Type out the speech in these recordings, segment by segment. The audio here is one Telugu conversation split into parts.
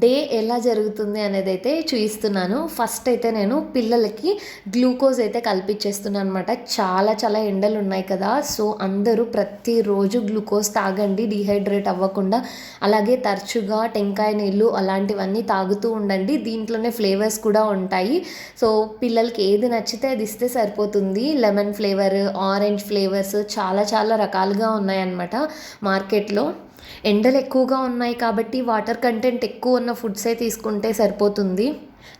Day ఎలా జరుగుతుంది అనేది అయితే చూపిస్తున్నాను ఫస్ట్ అయితే నేను పిల్లలకి గ్లూకోజ్ అయితే కల్పించేస్తున్నాను అనమాట చాలా చాలా ఎండలు ఉన్నాయి కదా. సో అందరూ ప్రతిరోజు గ్లూకోజ్ తాగండి డిహైడ్రేట్ అవ్వకుండా. అలాగే తరచుగా టెంకాయ నీళ్ళు అలాంటివన్నీ తాగుతూ ఉండండి. దీంట్లోనే ఫ్లేవర్స్ కూడా ఉంటాయి. సో పిల్లలకి ఏది నచ్చితే అది ఇస్తే సరిపోతుంది. లెమన్ ఫ్లేవర్ ఆరెంజ్ ఫ్లేవర్స్ చాలా చాలా రకాలుగా ఉన్నాయన్నమాట మార్కెట్లో. ఎండలు ఎక్కువగా ఉన్నాయి కాబట్టి వాటర్ కంటెంట్ ఎక్కువ ఉన్న ఫుడ్సే తీసుకుంటే సరిపోతుంది.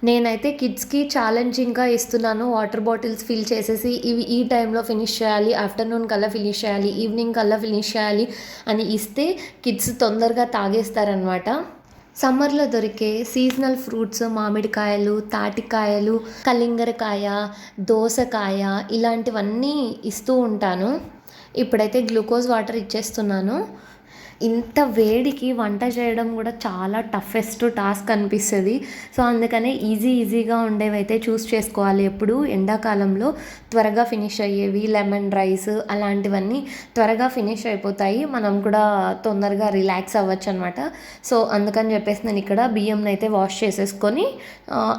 నేనైతే కిడ్స్కి ఛాలెంజింగ్గా ఇస్తున్నాను. వాటర్ బాటిల్స్ ఫిల్ చేసేసి ఇవి ఈ టైంలో ఫినిష్ చేయాలి ఆఫ్టర్నూన్ కల్లా ఫినిష్ చేయాలి ఈవినింగ్ కల్లా ఫినిష్ చేయాలి అని ఇస్తే కిడ్స్ తొందరగా తాగేస్తారనమాట సమ్మర్లో దొరికే సీజనల్ ఫ్రూట్స్ మామిడికాయలు తాటికాయలు కలింగరకాయ దోసకాయ ఇలాంటివన్నీ ఇస్తూ ఉంటాను. ఇప్పుడైతే గ్లూకోజ్ వాటర్ ఇచ్చేస్తున్నాను. ఇంత వేడికి వంట చేయడం కూడా చాలా టఫెస్ట్ టాస్క్ అనిపిస్తుంది. సో అందుకనే ఈజీ ఈజీగా ఉండేవి అయితే చూస్ చేసుకోవాలి. ఎప్పుడు ఎండాకాలంలో త్వరగా ఫినిష్ అయ్యేవి లెమన్ రైస్ అలాంటివన్నీ త్వరగా ఫినిష్ అయిపోతాయి. మనం కూడా తొందరగా రిలాక్స్ అవ్వచ్చు అనమాట సో అందుకని చెప్పేసి నేను ఇక్కడ బియ్యంని అయితే వాష్ చేసేసుకొని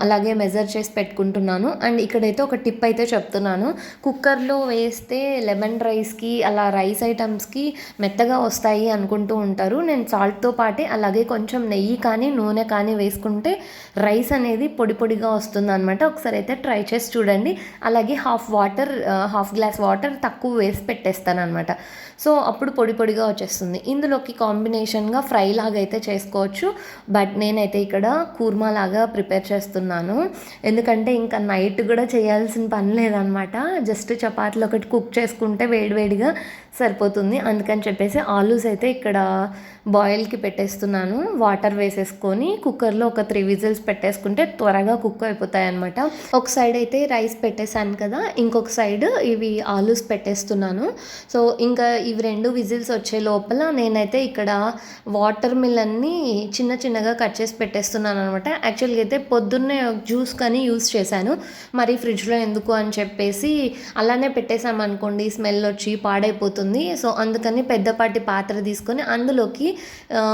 అలాగే మెజర్ చేసి పెట్టుకుంటున్నాను. అండ్ ఇక్కడైతే ఒక టిప్ అయితే చెప్తున్నాను. కుక్కర్లో వేస్తే లెమన్ రైస్కి అలా రైస్ ఐటమ్స్కి మెత్తగా వస్తాయి అనుకుంటూ వేసుకుంటూ ఉంటారు. నేను సాల్ట్తో పాటే అలాగే కొంచెం నెయ్యి కానీ నూనె కానీ వేసుకుంటే రైస్ అనేది పొడి పొడిగా వస్తుంది అనమాట ఒకసారి అయితే ట్రై చేసి చూడండి. అలాగే half water half glass water తక్కువ వేసి పెట్టేస్తాను అనమాట సో అప్పుడు పొడి పొడిగా వచ్చేస్తుంది. ఇందులోకి కాంబినేషన్గా ఫ్రై లాగా అయితే చేసుకోవచ్చు. బట్ నేనైతే ఇక్కడ కూర్మా లాగా ప్రిపేర్ చేస్తున్నాను. ఎందుకంటే ఇంకా నైట్ కూడా చేయాల్సిన పని లేదనమాట జస్ట్ చపాతీలు ఒకటి కుక్ చేసుకుంటే వేడివేడిగా సరిపోతుంది. అందుకని చెప్పేసి ఆలూస్ అయితే ఇక్కడ బాయిల్కి పెట్టేస్తున్నాను. వాటర్ వేసేసుకొని కుక్కర్లో ఒక త్రీ విజిల్స్ పెట్టేసుకుంటే త్వరగా కుక్ అయిపోతాయి అనమాట ఒక సైడ్ అయితే రైస్ పెట్టేశాను కదా ఇంకొక సైడ్ ఇవి ఆలూస్ పెట్టేస్తున్నాను. సో ఇంకా ఇవి రెండు విజిల్స్ వచ్చే లోపల నేనైతే ఇక్కడ వాటర్ మిలన్ని చిన్న చిన్నగా కట్ చేసి పెట్టేస్తున్నాను అనమాట యాక్చువల్గా అయితే పొద్దున్నే జ్యూస్ కానీ యూస్ చేశాను. మరి ఫ్రిడ్జ్లో ఎందుకు అని చెప్పేసి అలానే పెట్టేసామనుకోండి స్మెల్ వచ్చి పాడైపోతుంది. సో అందుకని పెద్దపాటి పాత్ర తీసుకొని అందులోకి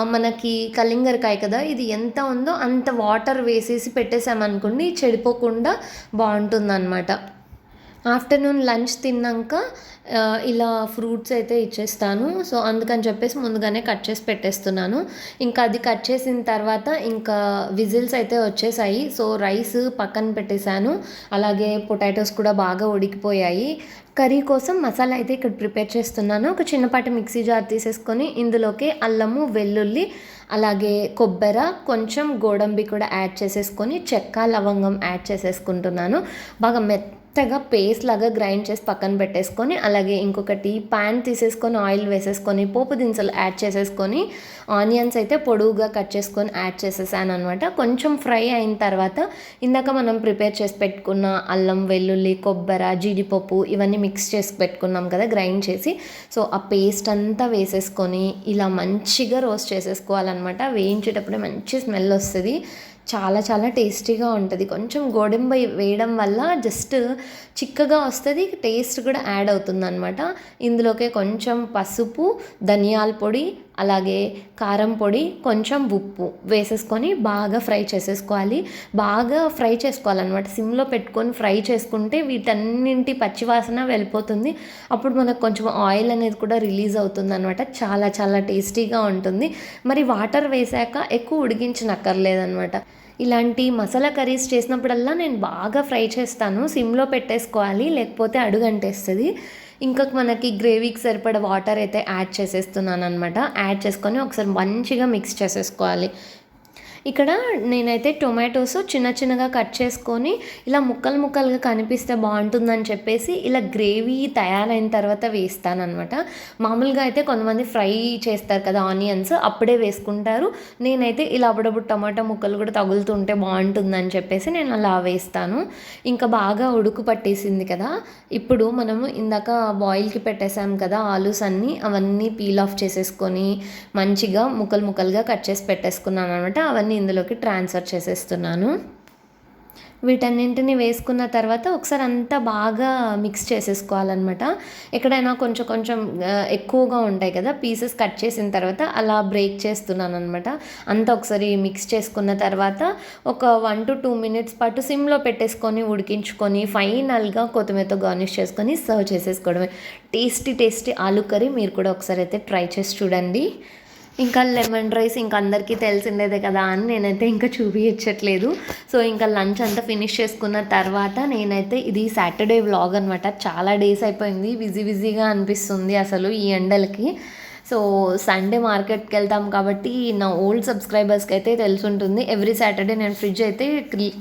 మనకి కలింగరకాయ కదా ఇది ఎంత ఉందో అంత వాటర్ వేసేసి పెట్టేసామనుకోండి చెడిపోకుండా బాగుంటుంది అనమాట ఆఫ్టర్నూన్ లంచ్ తిన్నాక ఇలా ఫ్రూట్స్ అయితే ఇచ్చేస్తాను. సో అందుకని చెప్పేసి ముందుగానే కట్ చేసి పెట్టేస్తున్నాను. ఇంకా అది కట్ చేసిన తర్వాత ఇంకా విజిల్స్ అయితే వచ్చేసాయి. సో రైస్ పక్కన పెట్టేశాను. అలాగే పొటాటోస్ కూడా బాగా ఉడికిపోయాయి. కర్రీ కోసం మసాలా అయితే ఇక్కడ ప్రిపేర్ చేస్తున్నాను. ఒక చిన్నపాటి మిక్సీ జార్ తీసేసుకొని ఇందులోకి అల్లము వెల్లుల్లి అలాగే కొబ్బరి కొంచెం గోడంబి కూడా యాడ్ చేసేసుకొని చెక్క లవంగం యాడ్ చేసేసుకుంటున్నాను. బాగా మెత్త మెత్తగా పేస్ట్ లాగా గ్రైండ్ చేసి పక్కన పెట్టేసుకొని అలాగే ఇంకొకటి ప్యాన్ తీసేసుకొని ఆయిల్ వేసేసుకొని పోపు దినుసులు యాడ్ చేసేసుకొని ఆనియన్స్ అయితే పొడువుగా కట్ చేసుకొని యాడ్ చేసేసాను అనమాట కొంచెం ఫ్రై అయిన తర్వాత ఇందాక మనం ప్రిపేర్ చేసి పెట్టుకున్న అల్లం వెల్లుల్లి కొబ్బరి జీడిపప్పు ఇవన్నీ మిక్స్ చేసి పెట్టుకున్నాం కదా గ్రైండ్ చేసి. సో ఆ పేస్ట్ అంతా వేసేసుకొని ఇలా మంచిగా రోస్ట్ చేసేసుకోవాలన్నమాట. వేయించేటప్పుడే మంచి స్మెల్ వస్తుంది. చాలా చాలా టేస్టీగా ఉంటుంది. కొంచెం గోడంబ వేయడం వల్ల జస్ట్ చిక్కగా వస్తుంది టేస్ట్ కూడా యాడ్ అవుతుంది అనమాట ఇందులోకే కొంచెం పసుపు ధనియాల పొడి అలాగే కారం పొడి కొంచెం ఉప్పు వేసేసుకొని బాగా ఫ్రై చేసేసుకోవాలి. బాగా ఫ్రై చేసుకోవాలన్నమాట. సిమ్లో పెట్టుకొని ఫ్రై చేసుకుంటే వీటన్నింటి పచ్చివాసన వెళ్ళిపోతుంది. అప్పుడు మనకు కొంచెం ఆయిల్ అనేది కూడా రిలీజ్ అవుతుంది అనమాట చాలా చాలా టేస్టీగా ఉంటుంది. మరి వాటర్ వేసాక ఎక్కువ ఉడికించనక్కర్లేదనమాట ఇలాంటి మసాలా కర్రీస్ చేసినప్పుడల్లా నేను బాగా ఫ్రై చేస్తాను. సిమ్లో పెట్టేసుకోవాలి లేకపోతే అడుగంటేస్తుంది. ఇంకా మనకి గ్రేవీకి సరిపడ వాటర్ అయితే యాడ్ చేసేస్తున్నాను అనమాట యాడ్ చేసుకొని ఒకసారి మంచిగా మిక్స్ చేసేసుకోవాలి. ఇక్కడ నేనైతే టొమాటోస్ చిన్న చిన్నగా కట్ చేసుకొని ఇలా ముక్కలు ముక్కలుగా కనిపిస్తే బాగుంటుందని చెప్పేసి ఇలా గ్రేవీ తయారైన తర్వాత వేస్తాను అనమాట మామూలుగా అయితే కొంతమంది ఫ్రై చేస్తారు కదా ఆనియన్స్ అప్పుడే వేసుకుంటారు. నేనైతే ఇలా అప్పుడప్పుడు టమాటా ముక్కలు కూడా తగులుతుంటే బాగుంటుందని చెప్పేసి నేను అలా వేస్తాను. ఇంకా బాగా ఉడుకు పట్టేసింది కదా. ఇప్పుడు మనము ఇందాక బాయిల్కి పెట్టేసాం కదా ఆలూస్ అన్నీ అవన్నీ పీల్ ఆఫ్ చేసేసుకొని మంచిగా ముక్కలు ముక్కలుగా కట్ చేసి పెట్టేసుకున్నాను అనమాట అవన్నీ ఇందులోకి ట్రాన్స్ఫర్ చేసేస్తున్నాను. వీటన్నింటిని వేసుకున్న తర్వాత ఒకసారి అంతా బాగా మిక్స్ చేసేసుకోవాలన్నమాట. ఎక్కడైనా కొంచెం కొంచెం ఎక్కువగా ఉంటాయి కదా పీసెస్ కట్ చేసిన తర్వాత అలా బ్రేక్ చేస్తున్నాను అనమాట అంతా ఒకసారి మిక్స్ చేసుకున్న తర్వాత ఒక వన్ టు టూ మినిట్స్ పాటు సిమ్లో పెట్టేసుకొని ఉడికించుకొని ఫైనల్గా కొత్తిమీరతో గార్నిష్ చేసుకొని సర్వ్ చేసేసుకోవడమే. టేస్టీ టేస్టీ ఆలు కర్రీ మీరు కూడా ఒకసారి అయితే ట్రై చేసి చూడండి. ఇంకా లెమన్ రైస్ ఇంకా అందరికీ తెలిసిందేదే కదా అని నేనైతే ఇంకా చూపించట్లేదు సో ఇంకా లంచ్ అంతా ఫినిష్ చేసుకున్న తర్వాత నేనైతే ఇది సాటర్డే వ్లాగ్ అనమాట చాలా డేస్ అయిపోయింది. బిజీ బిజీగా అనిపిస్తుంది అసలు ఈ ఎండలకి. సో సండే మార్కెట్కి వెళ్తాం కాబట్టి నా ఓల్డ్ సబ్స్క్రైబర్స్కి అయితే తెలుసుంటుంది. ఎవ్రీ సాటర్డే నేను ఫ్రిడ్జ్ అయితే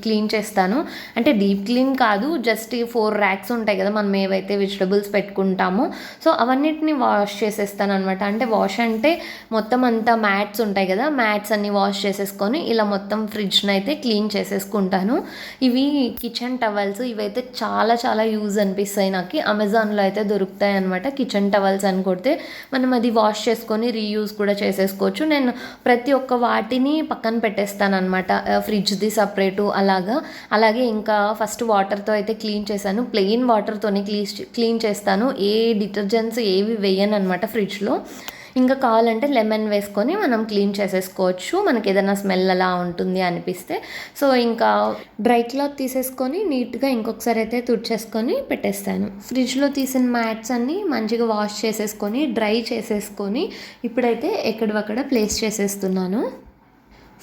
క్లీన్ చేస్తాను. అంటే డీప్ క్లీన్ కాదు జస్ట్ ఫోర్ ర్యాక్స్ ఉంటాయి కదా మనం ఏవైతే వెజిటబుల్స్ పెట్టుకుంటామో. సో అవన్నిటిని వాష్ చేసేస్తాను అనమాట అంటే వాష్ అంటే మొత్తం అంతా మ్యాట్స్ ఉంటాయి కదా మ్యాట్స్ అన్ని వాష్ చేసేసుకొని ఇలా మొత్తం ఫ్రిడ్జ్ని అయితే క్లీన్ చేసేసుకుంటాను. ఇవి కిచెన్ టవల్స్ ఇవైతే చాలా చాలా యూజ్ అనిపిస్తాయి నాకు. అమెజాన్లో అయితే దొరుకుతాయి అనమాట కిచెన్ టవల్స్ అని కొడితే. మనం అది వాష్ చేసుకొని రీయూజ్ కూడా చేసేసుకోవచ్చు. నేను ప్రతి ఒక్క వాటిని పక్కన పెట్టేస్తాను అనమాట ఫ్రిడ్జ్ది సపరేటు అలాగా. అలాగే ఇంకా ఫస్ట్ వాటర్తో అయితే క్లీన్ చేశాను. ప్లెయిన్ వాటర్తోనే క్లీన్ క్లీన్ చేస్తాను. ఏ డిటర్జెంట్స్ ఏవి వేయను అనమాట ఫ్రిడ్జ్లో. ఇంకా కావాలంటే లెమన్ వేసుకొని మనం క్లీన్ చేసేసుకోవచ్చు. మనకి ఏదైనా స్మెల్ అలా ఉంటుంది అనిపిస్తే. సో ఇంకా డ్రై క్లాత్ తీసేసుకొని నీట్గా ఇంకొకసారి అయితే తుడిచేసుకొని పెట్టేస్తాను. ఫ్రిడ్జ్లో తీసిన మ్యాట్స్ అన్నీ మంచిగా వాష్ చేసేసుకొని డ్రై చేసేసుకొని ఇప్పుడైతే ఎక్కడవక్కడ ప్లేస్ చేసేస్తున్నాను.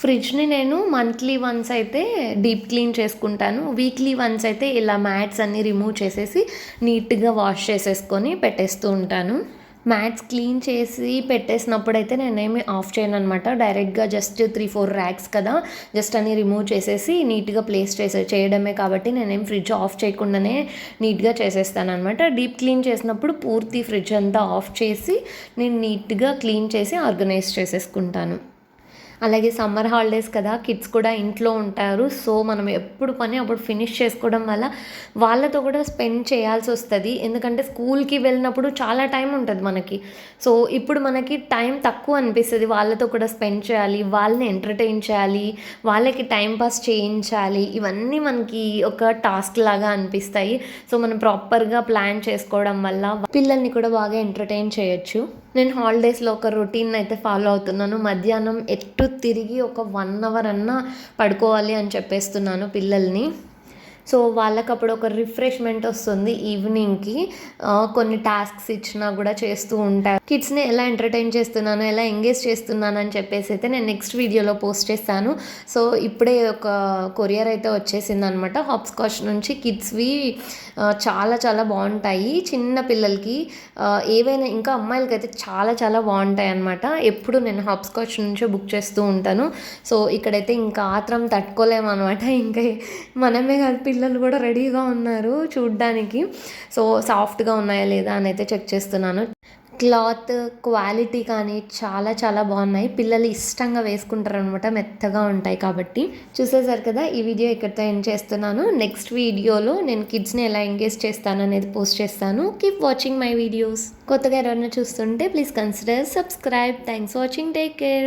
ఫ్రిడ్జ్ని నేను మంత్లీ వన్స్ అయితే డీప్ క్లీన్ చేసుకుంటాను. వీక్లీ వన్స్ అయితే ఇలా మ్యాట్స్ అన్నీ రిమూవ్ చేసేసి నీట్గా వాష్ చేసేసుకొని పెట్టేస్తూ ఉంటాను. మ్యాట్స్ క్లీన్ చేసి పెట్టేసినప్పుడు అయితే నేనేమి ఆఫ్ చేయను అనమాట డైరెక్ట్గా జస్ట్ త్రీ ఫోర్ ర్యాక్స్ కదా జస్ట్ అన్ని రిమూవ్ చేసేసి నీట్గా ప్లేస్ చేసే చేయడమే కాబట్టి నేనేం ఫ్రిడ్జ్ ఆఫ్ చేయకుండానే నీట్గా చేసేస్తాను అనమాట డీప్ క్లీన్ చేసినప్పుడు పూర్తి ఫ్రిడ్జ్ అంతా ఆఫ్ చేసి నేను నీట్గా క్లీన్ చేసి ఆర్గనైజ్ చేసేసుకుంటాను. అలాగే సమ్మర్ హాలిడేస్ కదా కిడ్స్ కూడా ఇంట్లో ఉంటారు. సో మనం ఎప్పుడు పని అప్పుడు ఫినిష్ చేసుకోవడం వల్ల వాళ్ళతో కూడా స్పెండ్ చేయాల్సి వస్తుంది. ఎందుకంటే స్కూల్కి వెళ్ళినప్పుడు చాలా టైం ఉంటుంది మనకి. సో ఇప్పుడు మనకి టైం తక్కువ అనిపిస్తుంది. వాళ్ళతో కూడా స్పెండ్ చేయాలి వాళ్ళని ఎంటర్టైన్ చేయాలి వాళ్ళకి టైం పాస్ చేయించాలి. ఇవన్నీ మనకి ఒక టాస్క్ లాగా అనిపిస్తాయి. సో మనం ప్రాపర్గా ప్లాన్ చేసుకోవడం వల్ల పిల్లల్ని కూడా బాగా ఎంటర్టైన్ చేయొచ్చు. నేను హాలిడేస్లో ఒక రొటీన్ అయితే ఫాలో అవుతున్నాను. మధ్యాహ్నం ఎటు తిరిగి ఒక వన్ అవర్ అన్నా పడుకోవాలి అని చెప్పేస్తున్నాను పిల్లల్ని. సో వాళ్ళకి అప్పుడు ఒక రిఫ్రెష్మెంట్ వస్తుంది ఈవినింగ్కి. కొన్ని టాస్క్స్ ఇచ్చినా కూడా చేస్తూ ఉంటారు. కిడ్స్ని ఎలా ఎంటర్టైన్ చేస్తున్నాను ఎలా ఎంగేజ్ చేస్తున్నాను అని చెప్పేసి అయితే నేను నెక్స్ట్ వీడియోలో పోస్ట్ చేస్తాను. సో ఇప్పుడే ఒక కొరియర్ అయితే వచ్చేసింది అనమాట హాప్స్కాచ్ నుంచి కిడ్స్వి చాలా చాలా బాగుంటాయి. చిన్న పిల్లలకి ఏవైనా ఇంకా అమ్మాయిలకి అయితే చాలా చాలా బాగుంటాయి అనమాట ఎప్పుడు నేను హాప్స్కాచ్ నుంచే బుక్ చేస్తూ ఉంటాను. సో ఇక్కడైతే ఇంకా ఆత్రం తట్టుకోలేము అనమాట ఇంకా మనమే కలిపి పిల్లలు కూడా రెడీగా ఉన్నారు చూడ్డానికి. సో సాఫ్ట్గా ఉన్నాయా లేదా అని అయితే చెక్ చేస్తున్నాను. క్లాత్ క్వాలిటీ కానీ చాలా చాలా బాగున్నాయి. పిల్లలు ఇష్టంగా వేసుకుంటారు అనమాట మెత్తగా ఉంటాయి కాబట్టి. చూసేసారు కదా ఈ వీడియో ఇక్కడితో ఎండ్ చేస్తున్నాను. నెక్స్ట్ వీడియోలో నేను కిడ్స్ని ఎలా ఎంగేజ్ చేస్తాను అనేది పోస్ట్ చేస్తాను. కీప్ వాచింగ్ మై వీడియోస్ కొత్తగా ఎవరైనా చూస్తుంటే please consider subscribe. Thanks watching take care